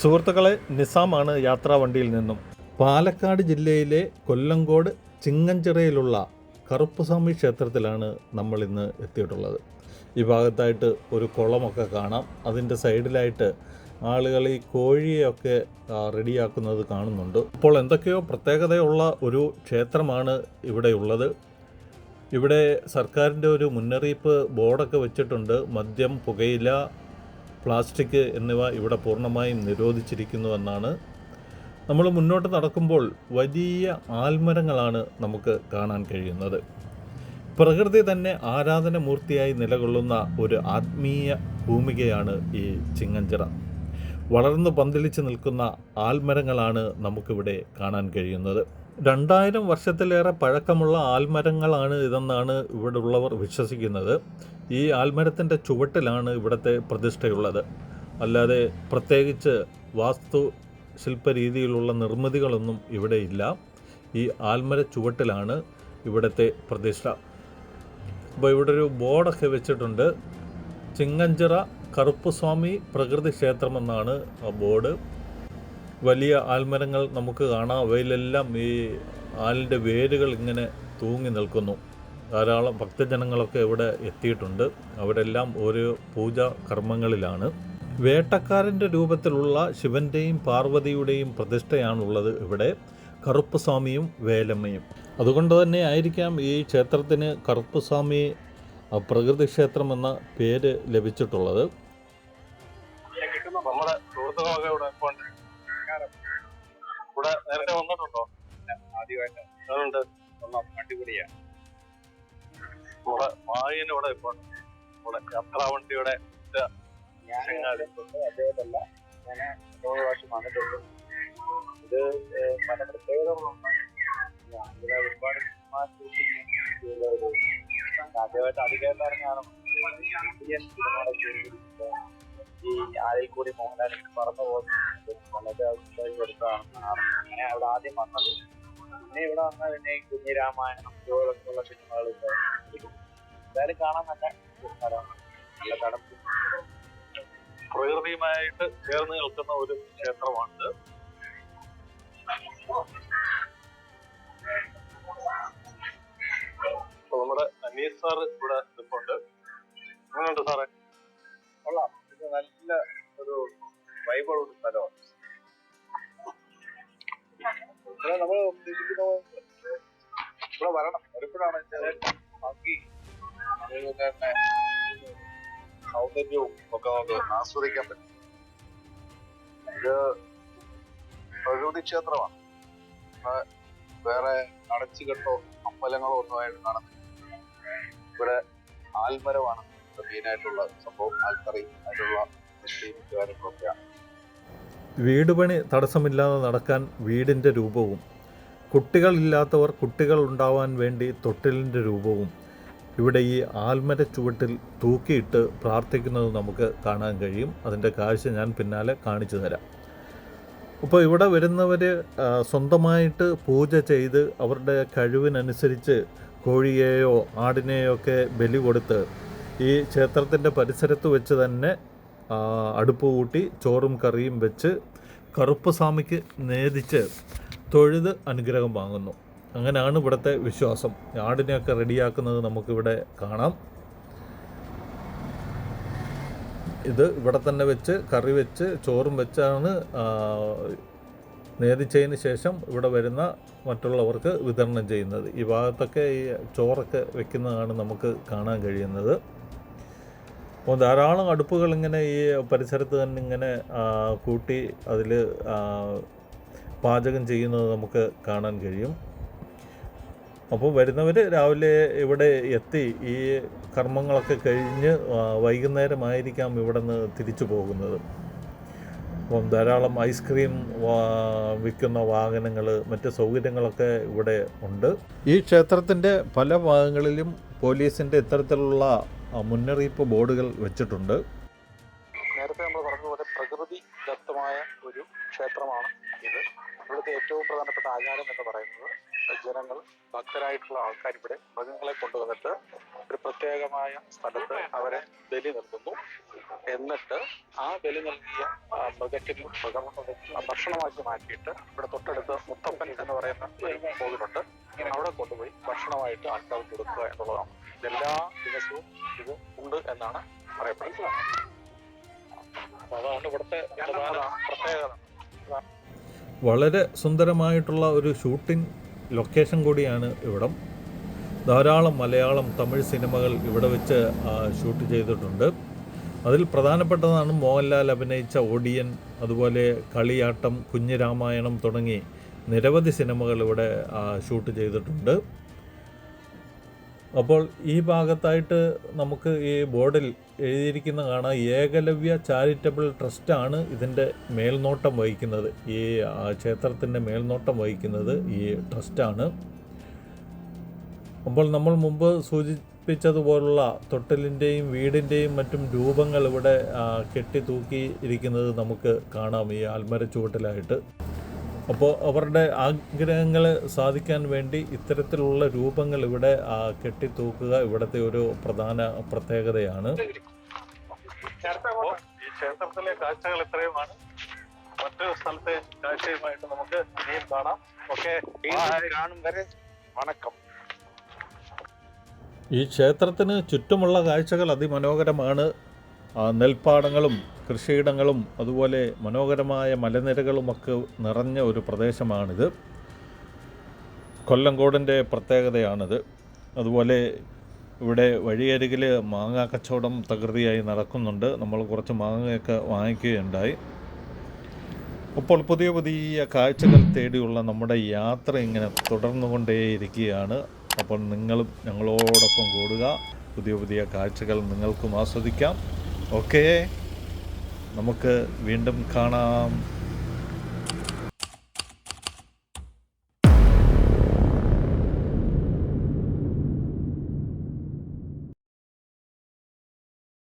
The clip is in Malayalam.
സുഹൃത്തുക്കളെ നിസാമാണ് യാത്രാ വണ്ടിയിൽ നിന്നും. പാലക്കാട് ജില്ലയിലെ കൊല്ലങ്കോട് ചിങ്ങഞ്ചിറയിലുള്ള കറുപ്പസ്വാമി ക്ഷേത്രത്തിലാണ് നമ്മൾ ഇന്ന് എത്തിയിട്ടുള്ളത്. ഈ ഭാഗത്തായിട്ട് ഒരു കുളമൊക്കെ കാണാം. അതിന്റെ സൈഡിലായിട്ട് ആളുകൾ ഈ കോഴിയൊക്കെ റെഡിയാക്കുന്നത് കാണുന്നുണ്ട്. അപ്പോൾ എന്തൊക്കെയോ പ്രത്യേകതയുള്ള ഒരു ക്ഷേത്രമാണ് ഇവിടെയുള്ളത് ഇവിടെ സർക്കാരിന്റെ ഒരു മുന്നറിയിപ്പ് ബോർഡൊക്കെ വെച്ചിട്ടുണ്ട്. മദ്യം പുകയില പ്ലാസ്റ്റിക് എന്നിവ ഇവിടെ പൂർണമായും നിരോധിച്ചിരിക്കുന്നു എന്നാണ് നമ്മൾ മുന്നോട്ട് നടക്കുമ്പോൾ വലിയ ആൽമരങ്ങളാണ് നമുക്ക് കാണാൻ കഴിയുന്നത്. പ്രകൃതി തന്നെ ആരാധന മൂർത്തിയായി നിലകൊള്ളുന്ന ഒരു ആത്മീയ ഭൂമികയാണ് ഈ ചിങ്ങഞ്ചിറ. വളർന്നു പന്തലിച്ച് നിൽക്കുന്ന ആൽമരങ്ങളാണ് നമുക്കിവിടെ കാണാൻ കഴിയുന്നത്. രണ്ടായിരം വർഷത്തിലേറെ പഴക്കമുള്ള ആൽമരങ്ങളാണ് ഇതെന്നാണ് ഇവിടെ ഉള്ളവർ വിശ്വസിക്കുന്നത്. ഈ ആൽമരത്തിന്റെ ചുവട്ടിലാണ് ഇവിടുത്തെ പ്രതിഷ്ഠയുള്ളത്. അല്ലാതെ പ്രത്യേകിച്ച് വാസ്തു ശില്പ രീതിയിലുള്ള നിർമ്മിതികളൊന്നും ഇവിടെ ഇല്ല. ഈ ആൽമര ചുവട്ടിലാണ് ഇവിടുത്തെ പ്രതിഷ്ഠ. അപ്പോൾ ഇവിടെ ഒരു ബോർഡൊക്കെ വെച്ചിട്ടുണ്ട്. ചിങ്ങഞ്ചിറ കറുപ്പുസ്വാമി പ്രകൃതി ക്ഷേത്രമെന്നാണ് ബോർഡ്. വലിയ ആൽമരങ്ങൾ നമുക്ക് കാണാം. അവയിലെല്ലാം ഈ ആലിന്റെ വേരുകൾ ഇങ്ങനെ തൂങ്ങി നിൽക്കുന്നു. ധാരാളം ഭക്തജനങ്ങളൊക്കെ ഇവിടെ എത്തിയിട്ടുണ്ട്. അവരെല്ലാം ഓരോ പൂജ കർമ്മങ്ങളിലാണ്. വേട്ടക്കാരന്റെ രൂപത്തിലുള്ള ശിവന്റെയും പാർവതിയുടെയും പ്രതിഷ്ഠയാണുള്ളത് ഇവിടെ. കറുപ്പുസ്വാമിയും വേലമ്മയും. അതുകൊണ്ട് തന്നെ ആയിരിക്കാം ഈ ക്ഷേത്രത്തിന് കറുപ്പുസ്വാമി പ്രകൃതി ക്ഷേത്രം എന്ന പേര് ലഭിച്ചിട്ടുള്ളത്. നമ്മുടെ സുഹൃത്തുക്കളൊക്കെ ഇവിടെ ഇപ്പൊ ഉണ്ട്. ഇവിടെ നേരത്തെ വന്നിട്ടുണ്ടോ ആദ്യമായിട്ട് അടിപൊളിയാ ഇവിടെ മായന് ഇവിടെ ഇപ്പൊ. ഇവിടെ യാത്രാ വണ്ടിയുടെ ചങ്ങാതി. അദ്ദേഹത്തല്ല ഞാൻ മൂന്ന് പ്രാവശ്യം വന്നിട്ടുണ്ട് ഇത് പല പ്രത്യേകതകളുണ്ട് ഒരുപാട് ആദ്യമായിട്ട് അധികം ഇന്ത്യൻ ആരിൽ കൂടി മോഹൻലാൽ പറന്നു പോകുന്നത് അങ്ങനെ അവിടെ ആദ്യം വന്നത് പിന്നെ ഇവിടെ വന്ന പിന്നെ കുഞ്ഞി കുഞ്ഞിരാമായണം ഇതുപോലൊക്കെയുള്ള സിനിമകൾ എന്തായാലും കാണാൻ നല്ല സ്ഥലമാണ്. നല്ല തണുപ്പ്. പ്രകൃതിയുമായിട്ട് ചേർന്ന് നിൽക്കുന്ന ഒരു ക്ഷേത്രമാണിത് നമ്മുടെ അനീസ് സാർ ഇവിടെ നിൽപ്പുണ്ട്. എങ്ങനെയുണ്ട് സാറേ? കൊള്ളാം. നല്ല ഒരു വൈബുള്ള സ്ഥലമാണ്. നമ്മൾ ഇവിടെ വരണം. എപ്പോഴാണ് സൗന്ദര്യവും ഒക്കെ നമുക്ക് ആസ്വദിക്കാൻ പറ്റും. ഇത് പ്രകൃതി ക്ഷേത്രമാണ്. വേറെ അടച്ചുകെട്ടോ അമ്പലങ്ങളോ ഒന്നുമായിട്ട് നടന്നില്ല ഇവിടെ ആൽമരമാണ്. മെയിനായിട്ടുള്ള സംഭവം കാര്യങ്ങളൊക്കെയാണ് വീട് പണി തടസ്സമില്ലാതെ നടക്കാൻ വീടിന്റെ രൂപവും കുട്ടികളില്ലാത്തവർ കുട്ടികൾ ഉണ്ടാവാൻ വേണ്ടി തൊട്ടിലിന്റെ രൂപവും ഇവിടെ ഈ ആൽമര ചുവട്ടിൽ തൂക്കിയിട്ട് പ്രാർത്ഥിക്കുന്നത് നമുക്ക് കാണാൻ കഴിയും. അതിന്റെ കാഴ്ച ഞാൻ പിന്നാലെ കാണിച്ചു തരാം. അപ്പോൾ ഇവിടെ വരുന്നവർ സ്വന്തമായിട്ട് പൂജ ചെയ്ത് അവരുടെ കഴിവിനനുസരിച്ച് കോഴിയെയോ ആടിനെയോ ഒക്കെ ബലി കൊടുത്ത് ഈ ക്ഷേത്രത്തിന്റെ പരിസരത്ത് വെച്ച് തന്നെ അടുപ്പ് കൂട്ടി ചോറും കറിയും വെച്ച് കറുപ്പസ്വാമിക്ക് നേദിച്ച് തൊഴുത് അനുഗ്രഹം വാങ്ങുന്നു. അങ്ങനെയാണ് ഇവിടുത്തെ വിശ്വാസം. ആടിനെയൊക്കെ റെഡിയാക്കുന്നത് നമുക്കിവിടെ കാണാം. ഇത് ഇവിടെ തന്നെ വെച്ച് കറി വെച്ച് ചോറും വെച്ചാണ് നേദിച്ചതിന് ശേഷം ഇവിടെ വരുന്ന മറ്റുള്ളവർക്ക് വിതരണം ചെയ്യുന്നത്. ഈ ഭാഗത്തൊക്കെ ഈ ചോറൊക്കെ വെക്കുന്നതാണ് നമുക്ക് കാണാൻ കഴിയുന്നത്. അപ്പോൾ ധാരാളം അടുപ്പുകൾ ഇങ്ങനെ ഈ പരിസരത്ത് തന്നെ ഇങ്ങനെ കൂട്ടി അതിൽ പാചകം ചെയ്യുന്നത് നമുക്ക് കാണാൻ കഴിയും. അപ്പോൾ വരുന്നവർ രാവിലെ ഇവിടെ എത്തി ഈ കർമ്മങ്ങളൊക്കെ കഴിഞ്ഞ് വൈകുന്നേരമായിരിക്കാം ഇവിടെ നിന്ന് തിരിച്ചു പോകുന്നത്. അപ്പം ധാരാളം ഐസ്ക്രീം വിൽക്കുന്ന വാഹനങ്ങൾ മറ്റ് സൗകര്യങ്ങളൊക്കെ ഇവിടെ ഉണ്ട്. ഈ ക്ഷേത്രത്തിന്റെ പല ഭാഗങ്ങളിലും പോലീസിന്റെ ഇത്തരത്തിലുള്ള മുന്നറിയിപ്പ് ബോർഡുകൾ വെച്ചിട്ടുണ്ട്. നേരത്തെ നമ്മൾ പറഞ്ഞതുപോലെ പ്രകൃതി ദത്തമായ ഒരു ക്ഷേത്രമാണ് ഇത്. ഇവിടുത്തെ ഏറ്റവും പ്രധാനപ്പെട്ട ആചാരം എന്ന് പറയുന്നത് ജനങ്ങൾ ഭക്തരായിട്ടുള്ള ആൾക്കാർ ഇവിടെ മൃഗങ്ങളെ കൊണ്ടുവന്നിട്ട് ഒരു പ്രത്യേകമായ സ്ഥലത്ത് അവരെ ബലി നൽകുന്നു. എന്നിട്ട് ആ ബലി നൽകിയ മൃഗത്തിന് മൃഗം ഭക്ഷണമാക്കി മാറ്റിയിട്ട് ഇവിടെ തൊട്ടടുത്ത് മുത്തപ്പൻ എന്ന് പറയുന്ന ഒരു കോവിലുണ്ട് അവിടെ കൊണ്ടുപോയി ഭക്ഷണമായിട്ട് ആൾക്കാർ കൊടുക്കുക എന്നുള്ളതാണ്. എല്ലാ ദിവസവും എന്നാണ് വളരെ സുന്ദരമായിട്ടുള്ള ഒരു ഷൂട്ടിംഗ് ലൊക്കേഷൻ കൂടിയാണ് ഇവിടം. ധാരാളം മലയാളം തമിഴ് സിനിമകൾ ഇവിടെ വെച്ച് ഷൂട്ട് ചെയ്തിട്ടുണ്ട്. അതിൽ പ്രധാനപ്പെട്ടതാണ് മോഹൻലാൽ അഭിനയിച്ച ഒടിയൻ അതുപോലെ കളിയാട്ടം കുഞ്ഞിരാമായണം തുടങ്ങി നിരവധി സിനിമകൾ ഇവിടെ ഷൂട്ട് ചെയ്തിട്ടുണ്ട്. അപ്പോൾ ഈ ഭാഗത്തായിട്ട് നമുക്ക് ഈ ബോർഡിൽ എഴുതിയിരിക്കുന്ന കാണാം ഏകലവ്യ ചാരിറ്റബിൾ ട്രസ്റ്റാണ് ഇതിന്റെ മേൽനോട്ടം വഹിക്കുന്നത്. ഈ ക്ഷേത്രത്തിന്റെ മേൽനോട്ടം വഹിക്കുന്നത് ഈ ട്രസ്റ്റാണ് അപ്പോൾ നമ്മൾ മുമ്പ് സൂചിപ്പിച്ചതുപോലുള്ള തൊട്ടിലിന്റെയും വീടിന്റെയും മറ്റും രൂപങ്ങൾ ഇവിടെ കെട്ടി തൂക്കി ഇരിക്കുന്നത് നമുക്ക് കാണാം ഈ ആൽമര ചുവട്ടിലായിട്ട്. അപ്പോൾ അവരുടെ ആഗ്രഹങ്ങൾ സാധിക്കാൻ വേണ്ടി ഇത്തരത്തിലുള്ള രൂപങ്ങൾ ഇവിടെ കെട്ടിത്തൂക്കുക ഇവിടുത്തെ ഒരു പ്രധാന പ്രത്യേകതയാണ്. ഈ ക്ഷേത്രത്തിലെ കാഴ്ചകൾ ഇത്രയുമാണ്. മറ്റൊരു സ്ഥലത്തെ കാഴ്ചയുമായിട്ട് നമുക്ക് ഇനിയും കാണാം. ഓക്കെ കാണും വരെ. വണക്കം. ഈ ക്ഷേത്രത്തിന് ചുറ്റുമുള്ള കാഴ്ചകൾ അതിമനോഹരമാണ്. നെൽപ്പാടങ്ങളും കൃഷിയിടങ്ങളും അതുപോലെ മനോഹരമായ മലനിരകളുമൊക്കെ നിറഞ്ഞ ഒരു പ്രദേശമാണിത്. കൊല്ലങ്കോടിന്റെ പ്രത്യേകതയാണിത്. അതുപോലെ ഇവിടെ വഴിയരികിൽ മാങ്ങ കച്ചവടം തകൃതിയായി നടക്കുന്നുണ്ട്. നമ്മൾ കുറച്ച് മാങ്ങയൊക്കെ വാങ്ങിക്കുകയുണ്ടായി. അപ്പോൾ പുതിയ പുതിയ കാഴ്ചകൾ തേടിയുള്ള നമ്മുടെ യാത്ര ഇങ്ങനെ തുടർന്നുകൊണ്ടേയിരിക്കുകയാണ്. അപ്പോൾ നിങ്ങളും ഞങ്ങളോടൊപ്പം കൂടുക. പുതിയ പുതിയ കാഴ്ചകൾ നിങ്ങൾക്കും ആസ്വദിക്കാം. ഓക്കേ നമുക്ക് വീണ്ടും കാണാം.